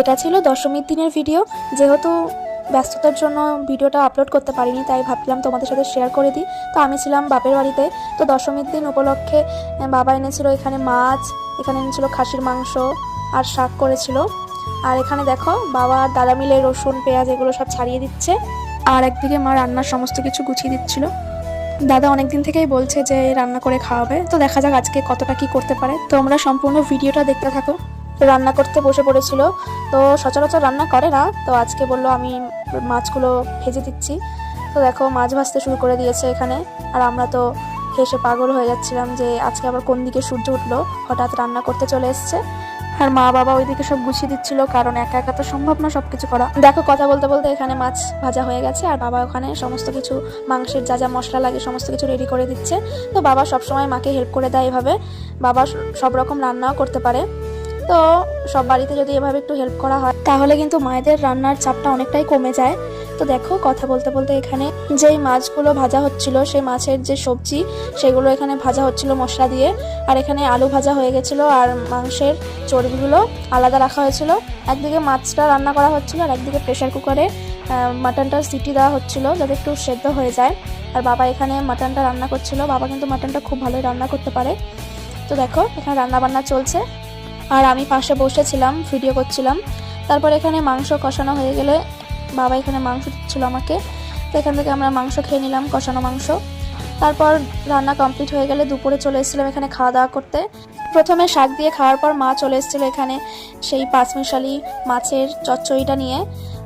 এটা ছিল দশমীর দিনের ভিডিও যেহেতু ব্যস্ততার জন্য ভিডিওটা আপলোড করতে পারিনি, তাই ভাবলাম তোমাদের সাথে শেয়ার করে দিই। তো আমি ছিলাম বাপের বাড়িতে। তো দশমীর দিন উপলক্ষে বাবা এনেছিল এখানে মাছ, এখানে এনেছিল খাসির মাংস আর শাক করেছিল। আর এখানে দেখো, বাবা আর দাদা মিলে রসুন, পেঁয়াজ এগুলো সব ছাড়িয়ে দিচ্ছে। আর একদিকে মা রান্নার সমস্ত কিছু গুছিয়ে দিচ্ছিল। দাদা অনেক দিন থেকেই বলছে যে রান্না করে খাওয়াবে। তো দেখা যাক আজকে কতটা কি করতে পারে। তোমরা সম্পূর্ণ ভিডিওটা দেখতে থাকো। রান্না করতে বসে পড়েছিল। তো সচরাচর রান্না করে না। তো আজকে বলল আমি মাছগুলো ভেজে দিচ্ছি। তো দেখো, মাছ ভাজতে শুরু করে দিয়েছে এখানে। আর আমরা তো হেসে পাগল হয়ে যাচ্ছিলাম যে আজকে আবার কোন দিকে সূর্য উঠল? হঠাৎ রান্না করতে চলে এসছে। আর মা বাবা ওইদিকে সব গুছিয়ে দিচ্ছিল, কারণ একা একা তো সম্ভব না সব কিছু করা। দেখো, কথা বলতে বলতে এখানে মাছ ভাজা হয়ে গেছে, আর বাবা ওখানে সমস্ত কিছু, মাংসের যা যা মশলা লাগে সমস্ত কিছু রেডি করে দিচ্ছে। তো বাবা সবসময় মাকে হেল্প করে দেয় এভাবে। বাবা সব রকম রান্নাও করতে পারে। তো সব বাড়িতে যদি এভাবে একটু হেল্প করা হয়, তাহলে কিন্তু মায়েদের রান্নার চাপটা অনেকটাই কমে যায়। তো দেখো, কথা বলতে বলতে এখানে যেই মাছগুলো ভাজা হচ্ছিল, সেই মাছের যে সবজি, সেগুলো এখানে ভাজা হচ্ছিল মশলা দিয়ে। আর এখানে আলু ভাজা হয়ে গেছিল আর মাংসের চর্বিগুলো আলাদা রাখা হয়েছিল। একদিকে মাছটা রান্না করা হচ্ছিল আর একদিকে প্রেশার কুকারে মাটনটা সিটি দেওয়া হচ্ছিল যাতে একটু সেদ্ধ হয়ে যায়। আর বাবা এখানে মাটনটা রান্না করছিল। বাবা কিন্তু মাটনটা খুব ভালোই রান্না করতে পারে। তো দেখো, এখানে রান্না বান্না চলছে। আর আমি পাশে বসেছিলাম ভিডিও করছিলাম। তারপর এখানে মাংস কষানো হয়ে গেলে বাবা এখানে মাংস দিচ্ছিল আমাকে। তো এখান থেকে আমরা মাংস খেয়ে নিলাম, কষানো মাংস। তারপর রান্না কমপ্লিট হয়ে গেলে দুপুরে চলে এসেছিলাম এখানে খাওয়া দাওয়া করতে। প্রথমে শাক দিয়ে খাওয়ার পর মা চলে এসেছিল এখানে সেই পাঁচমিশালি মাছের চচ্চড়িটা নিয়ে।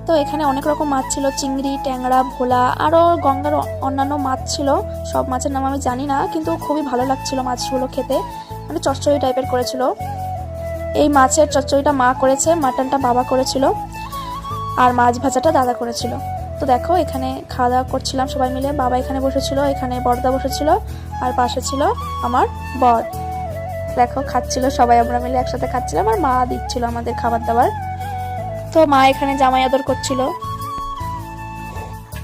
তো এখানে অনেক রকম মাছ ছিল, চিংড়ি, ট্যাংরা, ভোলা আরও গঙ্গার অন্যান্য মাছ ছিল। সব মাছের নাম আমি জানি না, কিন্তু খুবই ভালো লাগছিল মাছগুলো খেতে। মানে চচ্চড়ি টাইপের করেছিল। এই মাছের চচ্চড়িটা মা করেছে, মাটনটা বাবা করেছিল আর মাছ ভাজাটা দাদা করেছিল। তো দেখো, এখানে খাওয়া দাওয়া করছিলাম সবাই মিলে। বাবা এখানে বসেছিল, এখানে বড়দা বসেছিল আর পাশে ছিল আমার বর। দেখো, খাচ্ছিল সবাই, আমরা মিলে একসাথে খাচ্ছিলাম আর মা দিচ্ছিল আমাদের খাবার দাবার তো মা এখানে জামাই আদর করছিল।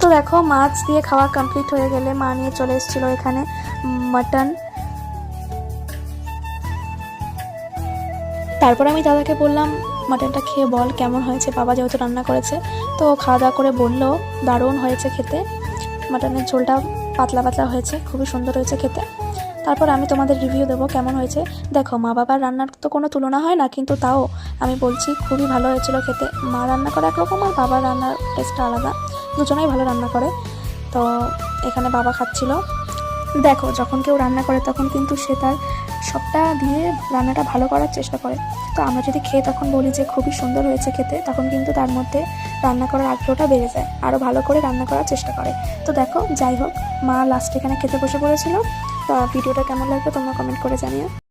তো দেখো, মাছ দিয়ে খাওয়া কমপ্লিট হয়ে গেলে মা নিয়ে চলে এসেছিল এখানে মাটন। তারপর আমি দাদাকে বললাম, মাটনটা খেয়ে বল, কেমন হয়েছে? বাবা যেহেতু রান্না করেছে, তো খাওয়া দাওয়া করে বলল, দারুণ হয়েছে খেতে। মাটনের ঝোলটা পাতলা পাতলা হয়েছে, খুবই সুন্দর হয়েছে খেতে। তারপর আমি তোমাদের রিভিউ দেবো, কেমন হয়েছে? দেখো, মা বাবার রান্নার তো কোনো তুলনা হয় না, কিন্তু তাও আমি বলছি, খুবই ভালো হয়েছিল খেতে। মা রান্না করে একরকম, আর বাবার রান্নার টেস্টটা আলাদা। দুজনেই ভালো রান্না করে। তো এখানে বাবা খাচ্ছিল। দেখো, যখন কেউ রান্না করে, তখন কিন্তু সে তার সবটা দিয়ে রান্নাটা ভালো করার চেষ্টা করে। তো আমরা যদি খেয়ে তখন বলি যে খুবই সুন্দর হয়েছে খেতে, তখন কিন্তু তার মধ্যে রান্না করার আগ্রহটা বেড়ে যায়। আরও ভালো করে রান্না করার চেষ্টা করে। তো দেখো, যাই হোক, মা লাস্টে এখানে খেতে বসে পড়েছিল। তো ভিডিওটা কেমন লাগবে তোমরা কমেন্ট করে জানিও।